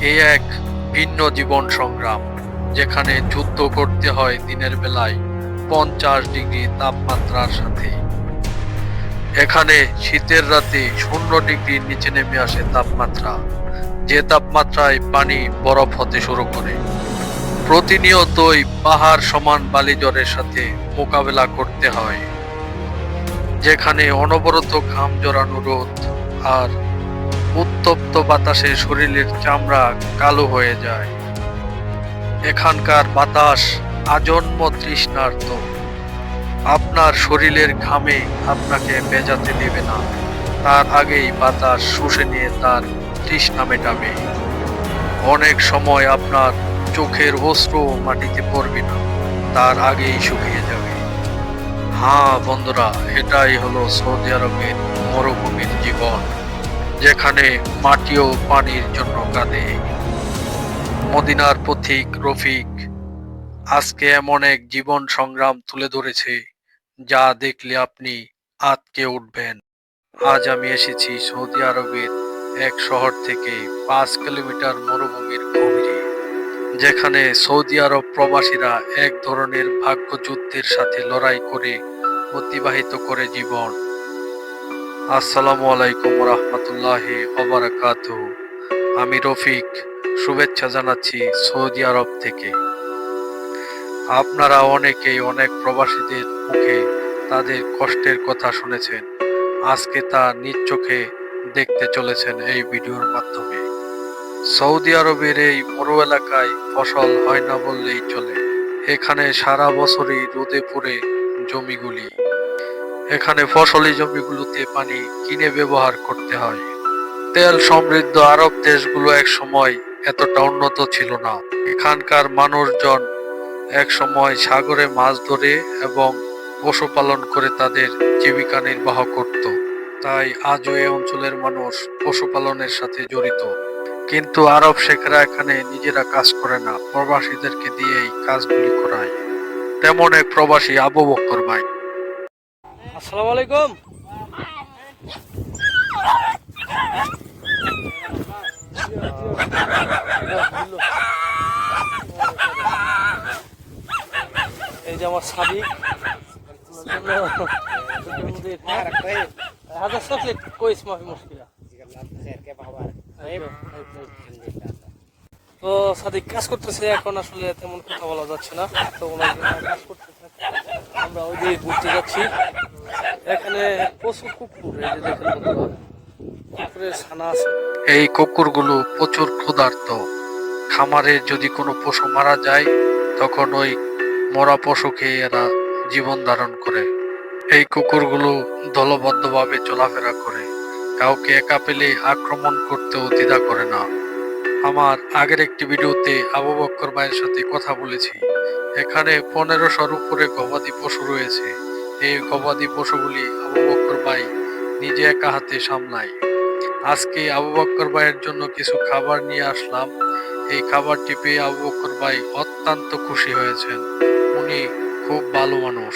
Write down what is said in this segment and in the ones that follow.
এ এক ভিন্ন জীবন সংগ্রাম, যেখানে যুদ্ধ করতে হয় দিনের বেলায় পঞ্চাশ ডিগ্রি তাপমাত্রার সাথে। এখানে শীতের রাতে শূন্য ডিগ্রির নিচে নেমে আসে তাপমাত্রা, যে তাপমাত্রায় পানি বরফ হতে শুরু করে। প্রতিনিয়তই পাহাড় সমান বালিজ্বরের সাথে মোকাবেলা করতে হয়, যেখানে অনবরত ঘাম জড়ানো রোদ আর উত্তপ্ত বাতাসে শরীরের চামড়া কালো হয়ে যায়। এখানকার বাতাস আজন্ম তৃষ্ণার্ত। আপনার শরীরের ঘামে আপনাকে বেজাতে দেবে না। তার আগেই বাতাস শুষে নিয়ে তার তৃষ্ণা মেটাবে। অনেক সময় আপনার চোখের অস্ত্র মাটিতে পড়বে না, তার আগেই শুকিয়ে যাবে। হ্যাঁ বন্ধুরা, এটাই হলো সৌদি আরবের মরুভূমির জীবন। যেখানে মাটিও পানির জন্য কাঁদে। মদিনার পথিক রফিক আজকে এমন এক জীবন সংগ্রাম তুলে ধরেছে, যা দেখলে আপনি আতকে উঠবেন। আজ আমি এসেছি সৌদি আরবের এক শহর থেকে পাঁচ কিলোমিটার মরুভূমির গভীরে, যেখানে সৌদি আরব প্রবাসীরা এক ধরনের ভাগ্যযুদ্ধের সাথে লড়াই করে অতিবাহিত করে জীবন। আসসালামু আলাইকুম রহমতুল্লাহ অবরাকাত আমি রফিক, শুভেচ্ছা জানাচ্ছি সৌদি আরব থেকে। আপনারা অনেকেই অনেক প্রবাসীদের মুখে তাদের কষ্টের কথা শুনেছেন। আজকে তা নিজ চোখে দেখতে চলেছেন এই ভিডিওর মাধ্যমে। সৌদি আরবের এই মরু এলাকায় ফসল হয় না বললেই চলে। এখানে সারা বছরই রোদে পড়ে জমিগুলি। এখানে ফসলি জমিগুলোতে পানি কিনে ব্যবহার করতে হয়। তেল সমৃদ্ধ আরব দেশগুলো এক সময় এতটা উন্নত ছিল না। এখানকার মানুষজন এক সময় সাগরে মাছ ধরে এবং পশুপালন করে তাদের জীবিকা নির্বাহ করত। তাই আজও এই অঞ্চলের মানুষ পশুপালনের সাথে জড়িত। কিন্তু আরব শেখরা এখানে নিজেরা কাজ করে না, প্রবাসীদেরকে দিয়েই কাজগুলি করায়। তেমন এক প্রবাসী আবু বক্কর ভাই। আসসালামু আলাইকুম। এই যে আমার সাবি হাজার তো সাদিক, কাজ করতেছে এখন আসলে তেমন কথা বলা যাচ্ছে না। তো কাজ করতেছে। আমরা ওই দিকে ঘুরতে যাচ্ছি। এখানে প্রচুর কুকুর এই কুকুরগুলো প্রচুর ক্ষুধার্ত। খামারে যদি কোনো পশু মারা যায়, তখন ওই মরা পশু খেয়ে এরা জীবন ধারণ করে। এই কুকুরগুলো দলবদ্ধভাবে চলাফেরা করে। কাউকে একা পেলে আক্রমণ করতেও দ্বিধা করে না। আমার আগের একটি ভিডিওতে আবু বক্কর ভাইয়ের সাথে কথা বলেছি। এখানে পনেরোশোর উপরে গবাদি পশু রয়েছে। এই গবাদি পশুগুলি আবু বক্কর ভাই নিজে একা হাতে সামলায়। আজকে আবু বক্কর ভাইয়ের জন্য কিছু খাবার নিয়ে আসলাম। এই খাবারটি পেয়ে আবু বক্কর ভাই অত্যন্ত খুশি হয়েছেন। উনি খুব ভালো মানুষ।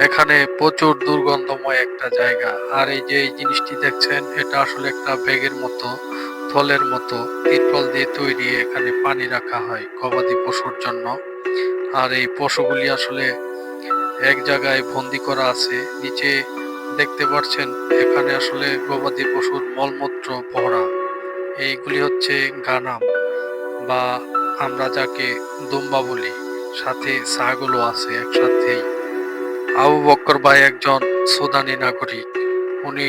এখানে প্রচুর দুর্গন্ধময় একটা জায়গা। আর এই যে এই জিনিসটি দেখছেন, এটা আসলে একটা ব্যাগের মতো, থলের মতো। তিরপল দিয়ে তৈরি এখানে পানি রাখা হয় গবাদি পশুর জন্য। আর এই পশুগুলি আসলে এক জায়গায় বন্দি করা আছে, নিচে দেখতে পাচ্ছেন এখানে আসলে গবাদি পশুর মলমূত্র ভরা। এইগুলি হচ্ছে গানাম বা আমরা যাকে দুম্বা বলি, সাথে ছাগলও আছে একসাথেই। আবু বক্কর ভাই একজন সুদানি নাগরিক, উনি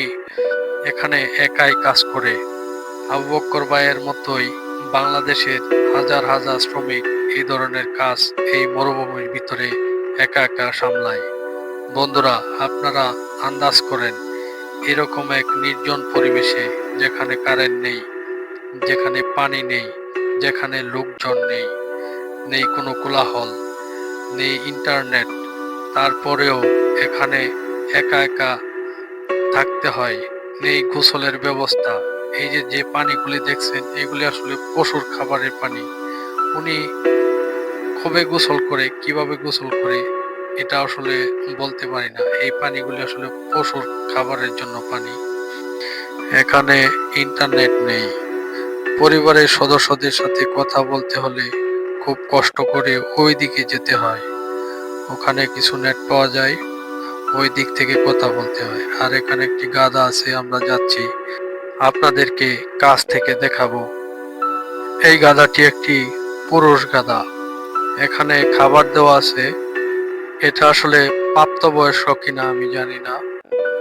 এখানে একাই কাজ করে। আবু বক্কর ভাইয়ের মতোই বাংলাদেশের হাজার হাজার শ্রমিক এই ধরনের কাজ এই মরুভূমির ভিতরে একা একা সামলায়। বন্ধুরা, আপনারা আন্দাজ করেন, এরকম এক নির্জন পরিবেশে যেখানে কারেন্ট নেই, যেখানে পানি নেই, যেখানে লোকজন নেই নেই কোনো কোলাহল, নেই ইন্টারনেট, তারপরেও এখানে একা একা থাকতে হয়, নেই গোসলের ব্যবস্থা। এই যে যে পানিগুলি দেখছেন, এগুলি আসলে পশুর খাবারের পানি। উনি খুবই গোসল করে, কীভাবে গোসল করে, এটা আসলে বলতে পারি না। এই পানিগুলি আসলে পশুর খাবারের জন্য পানি। এখানে ইন্টারনেট নেই। পরিবারের সদস্যদের সাথে কথা বলতে হলে খুব কষ্ট করে ওই দিকে যেতে হয়। ওখানে কিছু নেট পাওয়া যায়, ওই দিক থেকে কথা বলতে হয়। আর এখানে একটি গাদা আছে, আমরা যাচ্ছি। আপনাদেরকে কাছ থেকে দেখাবো। এই গাদাটি একটি পুরুষ গাদা এখানে খাবার দেওয়া আছে। এটা আসলে প্রাপ্তবয়স্ক কিনা আমি জানি না।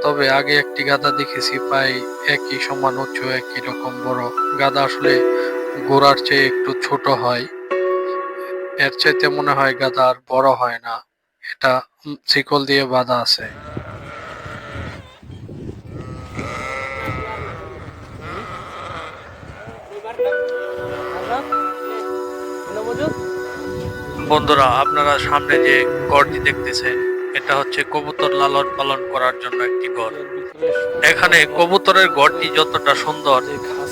তবে আগে একটি গাদা দেখেছি, প্রায় একই সমান, উঁচু, একই রকম, বড়। গাদা আসলে গোড়ার চেয়ে একটু ছোট হয়। এর চাইতে মনে হয় গাদা আর বড় হয় না। এটা শিকল দিয়ে বাঁধা আছে। বন্ধুরা, আপনারা সামনে যে ঘরটি দেখতেছেন, এটা হচ্ছে কবুতর লালন পালন করার জন্য একটি ঘর। এখানে কবুতরের ঘরটি যতটা সুন্দর,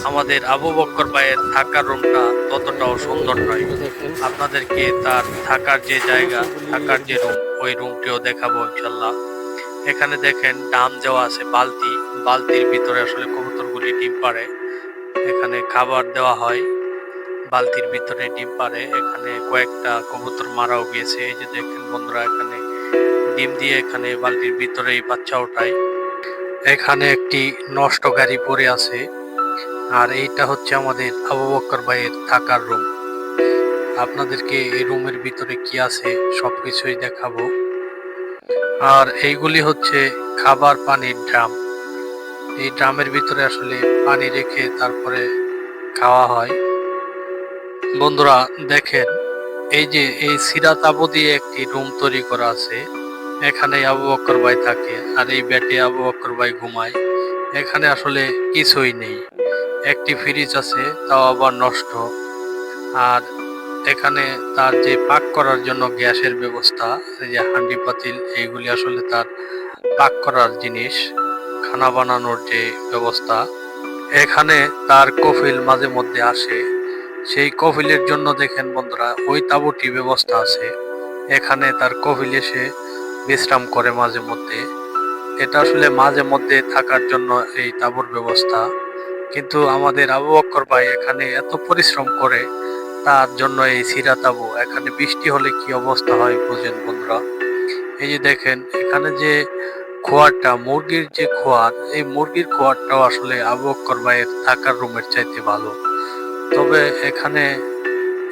আমাদের আবু বক্কর ভাইয়ের থাকার রুমটা ততটাও সুন্দর নয়। আপনাদেরকে তার থাকার যে জায়গা, থাকার যে রুম, ওই রুমটিও দেখাবো ইনশাল্লাহ। এখানে দেখেন ডাম দেওয়া আছে, বালতি। বালতির ভিতরে আসলে কবুতরগুলি ডিম পাড়ে। এখানে খাবার দেওয়া হয়। বালতির ভিতরে ডিম পাড়ে, এখানে কয়েকটা কবুতর মারাও গিয়েছে। এই যে দেখেন বন্ধুরা, এখানে ডিম দিয়ে এখানে বালতির ভিতরেই বাচ্চা ওঠায়। এখানে একটি নষ্ট গাড়ি পড়ে আছে। আর এইটা হচ্ছে আমাদের আবু বক্কর ভাইয়ের থাকার রুম। আপনাদেরকে এই রুমের ভিতরে কি আছে সবকিছুই দেখাবো। আর এইগুলি হচ্ছে খাবার পানির ড্রাম। এই ড্রামের ভিতরে আসলে পানি রেখে তারপরে খাওয়া হয়। বন্ধুরা, দেখেন, এই যে, এই সিরাত আবু দিয়ে একটি রুম তৈরি করা আছে। এখানে আবু বক্কর ভাই থাকে আর এই ব্যাটে আবু বক্কর ভাই ঘুমায়। এখানে আসলে কিছুই নেই। একটি ফ্রিজ আছে, তাও আবার নষ্ট। আর এখানে তার যে পাক করার জন্য গ্যাসের ব্যবস্থা, এই যে হান্ডি পাতিল, এইগুলি আসলে তার পাক করার জিনিস, খানা বানানোর যে ব্যবস্থা। এখানে তার কফিল মাঝে মধ্যে আসে। সেই কফিলের জন্য দেখেন বন্ধুরা, ওই তাঁবুটি ব্যবস্থা আছে। এখানে তার কফিল এসে বিশ্রাম করে মাঝে মধ্যে। এটা আসলে মাঝে মধ্যে থাকার জন্য এই তাঁবুর ব্যবস্থা। কিন্তু আমাদের আবু বক্কর ভাই এখানে এত পরিশ্রম করে, তার জন্য এই সিরা তাবু, এখানে বৃষ্টি হলে কি অবস্থা হয় বুঝেন বন্ধুরা। এই যে দেখেন, এখানে যে খোয়ারটা, মুরগির যে খোয়ার, এই মুরগির খোয়ারটাও আসলে আবু বক্কর ভাইয়ের থাকার রুমের চাইতে ভালো। তবে এখানে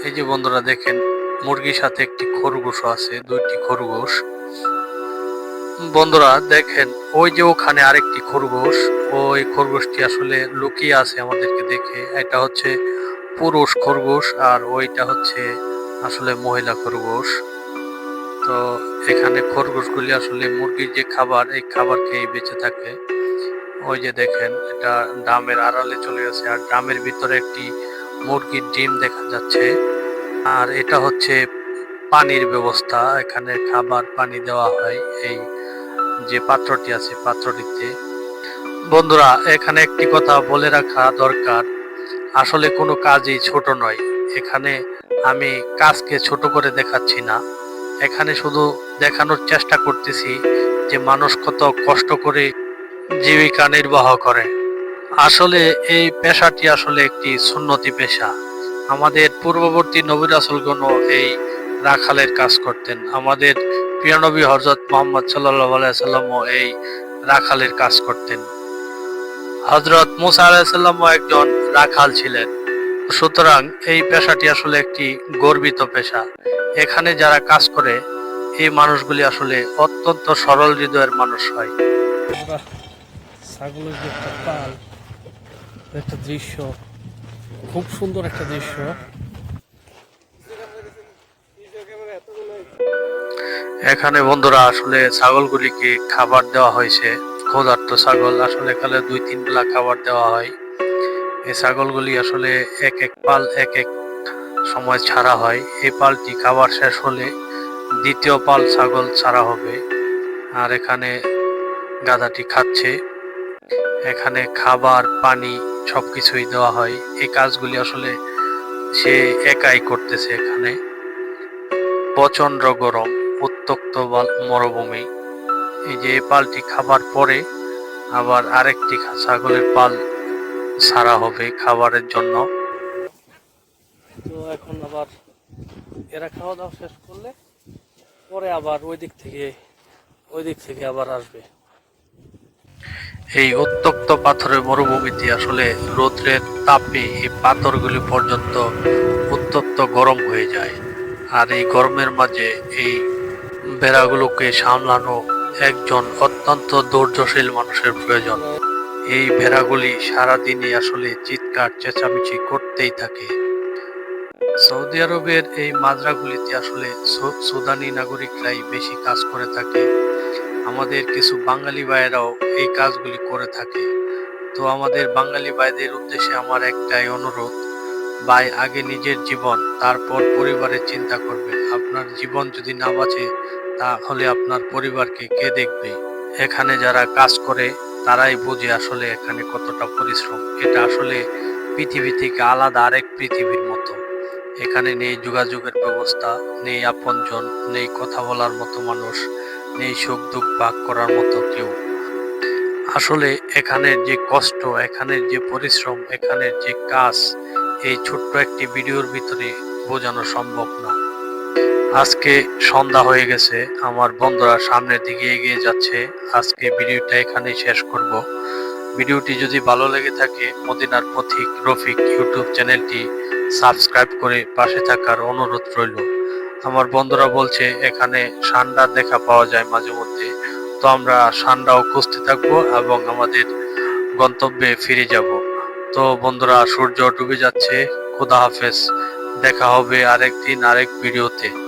এই যে বন্ধুরা দেখেন, মুরগির সাথে একটি খরগোশও আছে, দুইটি খরগোশ। বন্ধুরা দেখেন, ওই যে ওখানে আরেকটি খরগোশ, ওই খরগোশটি আসলে লুকিয়ে আছে আমাদেরকে দেখে। এটা হচ্ছে পুরুষ খরগোশ আর ওইটা হচ্ছে আসলে মহিলা খরগোশ। তো এখানে খরগোশগুলি আসলে মুরগির যে খাবার, এই খাবার খেয়ে বেঁচে থাকে। ওই যে দেখেন, এটা ড্রামের আড়ালে চলে গেছে আর ড্রামের ভিতরে একটি মুরগির ডিম দেখা যাচ্ছে। আর এটা হচ্ছে পানির ব্যবস্থা। এখানে খাবার পানি দেওয়া হয় এই যে পাত্রটি আছে, পাত্রটিতে। বন্ধুরা, এখানে একটি কথা বলে রাখা দরকার। আসলে কোনো কাজই ছোট নয়। এখানে আমি কাজকে ছোট করে দেখাচ্ছি না। এখানে শুধু দেখানোর চেষ্টা করতেছি যে মানুষ কত কষ্ট করে জীবিকা নির্বাহ করে। আসলে এই পেশাটি আসলে একটি সুন্নতি পেশা। আমাদের পূর্ববর্তী নবী রাসুলগণ এই রাখালের কাজ করতেন। আমাদের প্রিয় নবী হজরত মোহাম্মদ সাল্লাহ আলাইসাল্লামও এই রাখালের কাজ করতেন। হজরত মুসা আলাইসাল্লামও একজন রাখাল ছিলেন। সুতরাং এই পেশাটি আসলে একটি গর্বিত পেশা। এখানে যারা কাজ করে, এই মানুষগুলি আসলে অত্যন্ত সরল হৃদয়ের মানুষ হয়। ছাগলের যে পাল একটা দৃশ্য, খুব সুন্দর একটা দৃশ্য। এখানে বন্ধুরা আসলে ছাগলগুলিকে খাবার দেওয়া হয়েছে, ক্ষুধার্ত ছাগল। আসলে এখানে দুই, তিন বেলা খাবার দেওয়া হয়। এই ছাগলগুলি আসলে এক এক পাল, এক এক সময় ছাড়া হয়। এই পালটি খাবার শেষ হলে দ্বিতীয় পাল ছাগল ছাড়া হবে। আর এখানে গাধাটি খাচ্ছে। এখানে খাবার, পানি সবকিছুই দেওয়া হয়। এই কাজগুলি আসলে সে একাই করতেছে এখানে। প্রচণ্ড গরম উত্তক্ত মরুভূমি। এই যে পালটি খাবার পরে আবার আরেকটি ছাগলের পাল ছাড়া হবে খাবারের জন্য। তো এখন আবার এরা খাওয়া দাওয়া শেষ করলে পরে আবার ওই দিক থেকে ওই দিক থেকে আবার আসবে। এই উত্তপ্ত পাথরের মরুভূমিতে আসলে রৌদ্রের তাপে এই পাথরগুলি পর্যন্ত উত্তপ্ত গরম হয়ে যায়। আর এই গরমের মাঝে এই ভেড়াগুলোকে সামলানো একজন অত্যন্ত ধৈর্যশীল মানুষের প্রয়োজন। এই ভেড়াগুলি সারাদিনই আসলে চিৎকার, চেঁচামেচি করতেই থাকে। সৌদি আরবের এই মাজরাগুলিতে আসলে সুদানি নাগরিকরাই বেশি কাজ করে থাকে। আমাদের কিছু বাঙালি ভাইয়েরাও এই কাজগুলি করে থাকে। তো আমাদের বাঙালি ভাইদের উদ্দেশ্যে আমার একটাই অনুরোধ, ভাই আগে নিজের জীবন, তারপর পরিবারের চিন্তা করবে আপনার জীবন যদি না বাঁচে, তাহলে আপনার পরিবারকে কে দেখবে? এখানে যারা কাজ করে, তারাই বোঝে আসলে এখানে কতটা পরিশ্রম। এটা আসলে পৃথিবী থেকে আলাদা আরেক পৃথিবীর মতো। এখানে নেই যোগাযোগের ব্যবস্থা, নেই আপনজন, নেই কথা বলার মতো মানুষ। নেই সুখ দুঃখ ভাগ করার মতো কেউ। আসলে এখানের যে কষ্ট এখানের যে পরিশ্রম এখানের যে কাজ, এই ছোট্ট একটি ভিডিওর ভিতরে বোঝানো সম্ভব না। আজকে সন্ধ্যা হয়ে গেছে, আমার বন্ধুরা সামনের দিকে এগিয়ে যাচ্ছে। আজকে ভিডিওটা এখানেই শেষ করব। ভিডিওটি যদি ভালো লেগে থাকে, মদিনার পথিক রফিক ইউটিউব চ্যানেলটি সাবস্ক্রাইব করে পাশে থাকার অনুরোধ রইল। আমার বন্ধুরা বলছে, এখানে সান্ডার দেখা পাওয়া যায় মাঝে মধ্যে। তো আমরা সান্ডাও খুঁজতে থাকব এবং আমাদের গন্তব্যে ফিরে যাব। তো বন্ধুরা, সূর্য ডুবে যাচ্ছে। খুদা হাফেজ। দেখা হবে আরেকদিন, আরেক ভিডিওতে।